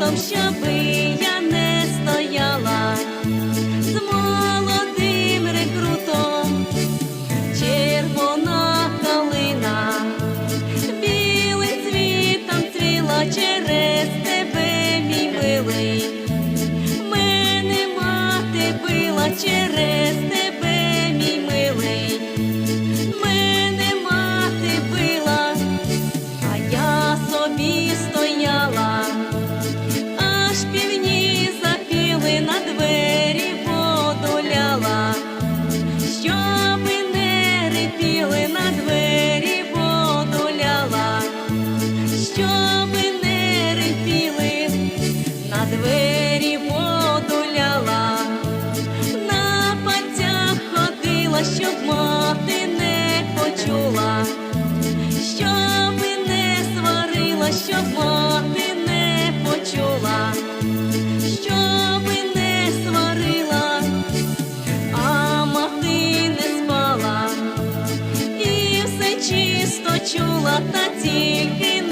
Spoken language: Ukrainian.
літом, щоби я не стояла з молодим рекрутом, червона калина, білим цвітом цвіла через тебе, мій милий, мене мати била через тебе, мій милий, мене мати била, а я собі. щоби не рипіли, на двері подуляла, на панцях ходила, щоб мати не почула, щоби не сварила, щоб мати не почула, щоби не сварила, а мати не спала, і все чисто чула та тільки.